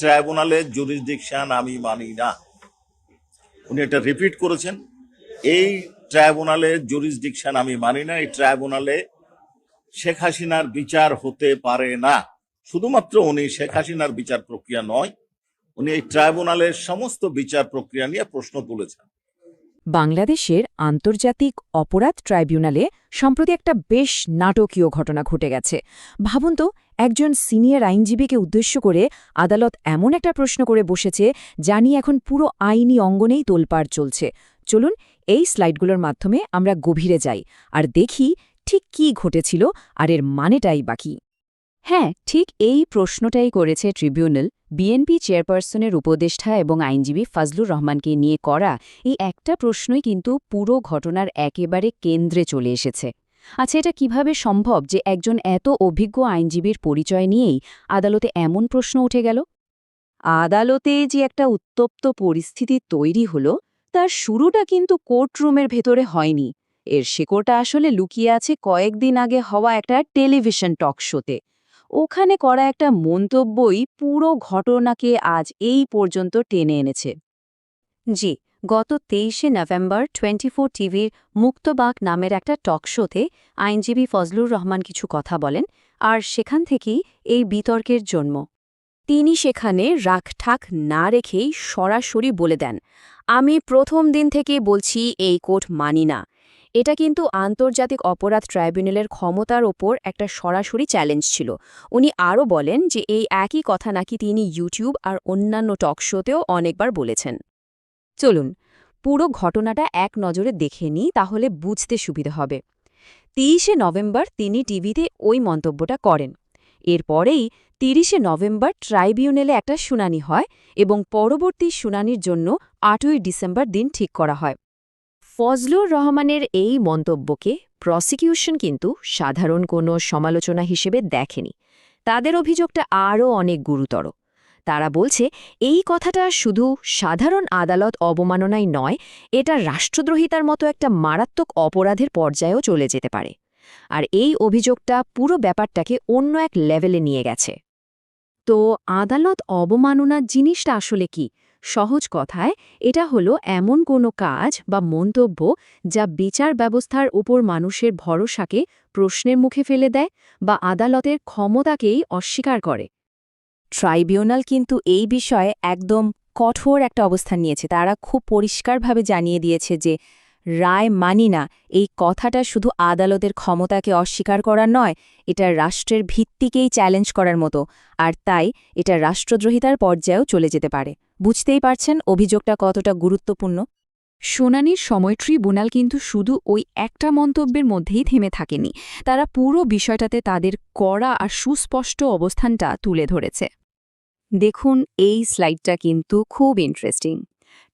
ট্রাইব্যুনালের জুরিসডিকশন আমি মানি না। উনি এটা রিপিট করেছেন। এই ট্রাইব্যুনালের জুরিসডিকশন আমি মানি না, এই ট্রাইব্যুনালে শেখ হাসিনার বিচার হতে পারে না। শুধুমাত্র উনি শেখ হাসিনার বিচার প্রক্রিয়া নয়, উনি এই ট্রাইব্যুনালের সমস্ত বিচার প্রক্রিয়া নিয়ে প্রশ্ন তুলেছেন। বাংলাদেশের আন্তর্জাতিক অপরাধ ট্রাইব্যুনালে সম্প্রতি একটা বেশ নাটকীয় ঘটনা ঘটে গেছে। ভাবুন তো, একজন সিনিয়র আইনজীবীকে উদ্দেশ্য করে আদালত এমন একটা প্রশ্ন করে বসেছে যা নিয়ে এখন পুরো আইনি অঙ্গনেই তোলপাড় চলছে। চলুন, এই স্লাইডগুলোর মাধ্যমে আমরা গভীরে যাই আর দেখি ঠিক কি ঘটেছিল আর এর মানেটাই বাকি হ্যাঁ ঠিক এই প্রশ্নটাই করেছে ট্রিবিউনাল, বিএনপি চেয়ারপারসনের উপদেষ্টা এবং আইনজীবী ফাজলুর রহমানকে নিয়ে করা এই একটা প্রশ্নই কিন্তু পুরো ঘটনার একেবারে কেন্দ্রে চলে এসেছে। আচ্ছা এটা কীভাবে সম্ভব যে একজন এত অভিজ্ঞ আইনজীবীর পরিচয় নিয়েই আদালতে এমন প্রশ্ন উঠে গেল? আদালতে যে একটা উত্তপ্ত পরিস্থিতি তৈরি হলো, তার শুরুটা কিন্তু কোর্টরুমের ভেতরে হয়নি। এর শেকড়টা আসলে লুকিয়ে আছে কয়েকদিন আগে হওয়া একটা টেলিভিশন টক শোতে। ওখানে করা একটা মন্তব্যই পুরো ঘটনাকে আজ এই পর্যন্ত টেনে এনেছে। জি, গত তেইশে নভেম্বর টোয়েন্টি টিভির মুক্তবাক নামের একটা টক শোতে আইনজীবী ফজলুর রহমান কিছু কথা বলেন, আর সেখান থেকেই এই বিতর্কের জন্ম। তিনি সেখানে রাখঠাক না রেখেই সরাসরি বলে দেন, আমি প্রথম দিন থেকে বলছি এই কোর্ট মানি না। এটা কিন্তু আন্তর্জাতিক অপরাধ ট্রাইব্যুনালের ক্ষমতার ওপর একটা সরাসরি চ্যালেঞ্জ ছিল। উনি আরও বলেন যে এই একই কথা নাকি তিনি ইউটিউব আর অন্যান্য টক শোতেও অনেকবার বলেছেন। চলুন, পুরো ঘটনাটা এক নজরে দেখে নিই, তাহলে বুঝতে সুবিধা হবে। তেইশে নভেম্বর তিনি টিভিতে ওই মন্তব্যটা করেন। এরপরেই তিরিশে নভেম্বর ট্রাইব্যুনালে একটা শুনানি হয় এবং পরবর্তী শুনানির জন্য আটই ডিসেম্বর দিন ঠিক করা হয়। ফজলুর রহমানের এই মন্তব্যকে প্রসিকিউশন কিন্তু সাধারণ কোনো সমালোচনা হিসেবে দেখেনি। তাদের অভিযোগটা আরও অনেক গুরুতর। তারা বলছে, এই কথাটা শুধু সাধারণ আদালত অবমাননাই নয়, এটা রাষ্ট্রদ্রোহিতার মতো একটা মারাত্মক অপরাধের পর্যায়েও চলে যেতে পারে। আর এই অভিযোগটা পুরো ব্যাপারটাকে অন্য এক লেভেলে নিয়ে গেছে। তো আদালত অবমাননার জিনিসটা আসলে কি? সহজ কথায়, এটা হলো এমন কোনো কাজ বা মন্তব্য যা বিচার ব্যবস্থার উপর মানুষের ভরসাকে প্রশ্নের মুখে ফেলে দেয় বা আদালতের ক্ষমতাকেই অস্বীকার করে। ট্রাইব্যুনাল কিন্তু এই বিষয়ে একদম কঠোর একটা অবস্থান নিয়েছে। তারা খুব পরিষ্কারভাবে জানিয়ে দিয়েছে যে রায় মানি না। এই কথাটা শুধু আদালতের ক্ষমতাকে অস্বীকার করার নয়, এটা রাষ্ট্রের ভিত্তিকেই চ্যালেঞ্জ করার মতো। আর তাই এটা রাষ্ট্রদ্রোহিতার পর্যায়েও চলে যেতে পারে। বুঝতেই পারছেন অভিযোগটা কতটা গুরুত্বপূর্ণ? শুনানির সময় ট্রিব্যুনাল কিন্তু শুধু ওই একটা মন্তব্যের মধ্যেই থেমে থাকেনি। তারা পুরো বিষয়টাতে তাদের কড়া আর সুস্পষ্ট অবস্থানটা তুলে ধরেছে। দেখুন এই স্লাইডটা কিন্তু খুব ইন্টারেস্টিং।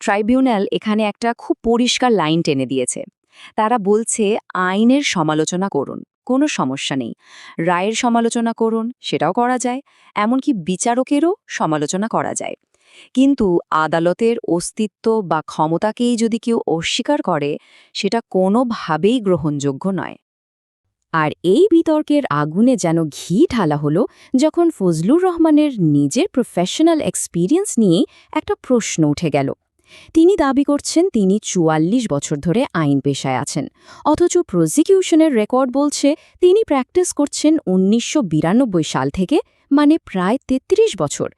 ট্রাইব্যুনাল এখানে একটা খুব পরিষ্কার লাইন টেনে দিয়েছে। তারা বলছে, আইনের সমালোচনা করুন, কোনো সমস্যা নেই। রায়ের সমালোচনা করুন, সেটাও করা যায়। এমনকি বিচারকেরও সমালোচনা করা যায়। কিন্তু আদালতের অস্তিত্ব বা ক্ষমতাকেই যদি কেউ অস্বীকার করে, সেটা কোনোভাবেই গ্রহণযোগ্য নয়। আর এই বিতর্কের আগুনে যেন ঘি ঢালা হলো যখন ফজলুর রহমানের নিজের প্রফেশনাল এক্সপিরিয়েন্স নিয়ে একটা প্রশ্ন উঠে গেল। তিনি দাবি করছেন তিনি চুয়াল্লিশ বছর ধরে আইন পেশায় আছেন, অথচ প্রসিকিউশনের রেকর্ড বলছে তিনি প্র্যাকটিস করছেন উনিশশো বিরানব্বই সাল থেকে মানে প্রায় ৩৩ বছর।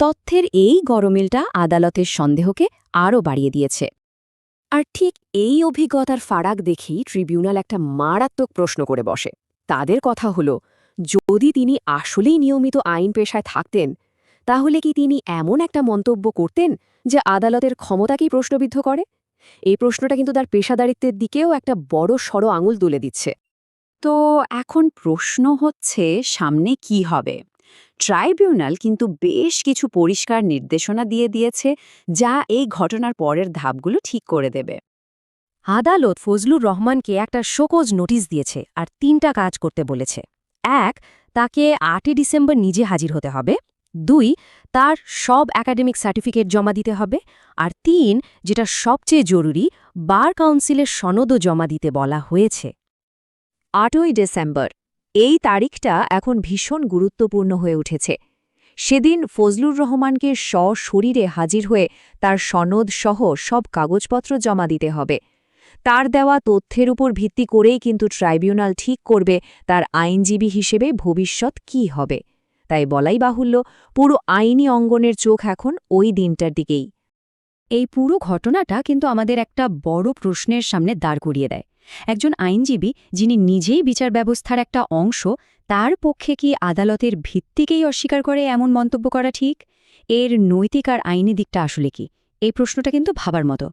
তথ্যের এই গরমিলটা আদালতের সন্দেহকে আরও বাড়িয়ে দিয়েছে। আর ঠিক এই অভিজ্ঞতার ফারাক দেখেই ট্রিবিউনাল একটা মারাত্মক প্রশ্ন করে বসে। তাদের কথা হল, যদি তিনি আসলেই নিয়মিত আইন পেশায় থাকতেন তাহলে কি তিনি এমন একটা মন্তব্য করতেন যে আদালতের ক্ষমতাকেই প্রশ্নবিদ্ধ করে? এই প্রশ্নটা কিন্তু তার পেশাদারিত্বের দিকেও একটা বড় সড় আঙুল তুলে দিচ্ছে। তো এখন প্রশ্ন হচ্ছে, সামনে কি হবে? ট্রাইব্যুনাল কিন্তু বেশ কিছু পরিষ্কার নির্দেশনা দিয়ে দিয়েছে, যা এই ঘটনার পরের ধাপগুলো ঠিক করে দেবে। আদালত ফজলুর রহমানকে একটা শোকজ নোটিশ দিয়েছে আর তিনটা কাজ করতে বলেছে। এক, তাকে আটই ডিসেম্বর নিজে হাজির হতে হবে। দুই, তার সব একাডেমিক সার্টিফিকেট জমা দিতে হবে। আর তিন, যেটা সবচেয়ে জরুরি, বার কাউন্সিলের সনদও জমা দিতে বলা হয়েছে। আটই ডিসেম্বর, এই তারিখটা এখন ভীষণ গুরুত্বপূর্ণ হয়ে উঠেছে। সেদিন ফজলুর রহমানকে সশরীরে হাজির হয়ে তার সনদ সহ সব কাগজপত্র জমা দিতে হবে। তার দেওয়া তথ্যের উপর ভিত্তি করেই কিন্তু ট্রাইব্যুনাল ঠিক করবে তার আইনজীবী হিসেবে ভবিষ্যৎ কী হবে। তাই বলাই বাহুল্য, পুরো আইনি অঙ্গনের চোখ এখন ওই দিনটার দিকেই। এই পুরো ঘটনাটা কিন্তু আমাদের একটা বড় প্রশ্নের সামনে দাঁড় করিয়ে দেয়। একজন আইনজীবী যিনি নিজেই বিচার ব্যবস্থার একটা অংশ, তার পক্ষে কি আদালতের ভিত্তিকেই অস্বীকার করে এমন মন্তব্য করা ঠিক? এর নৈতিক আর আইনি দিকটা আসলে কি? এই প্রশ্নটা কিন্তু ভাবার মতো।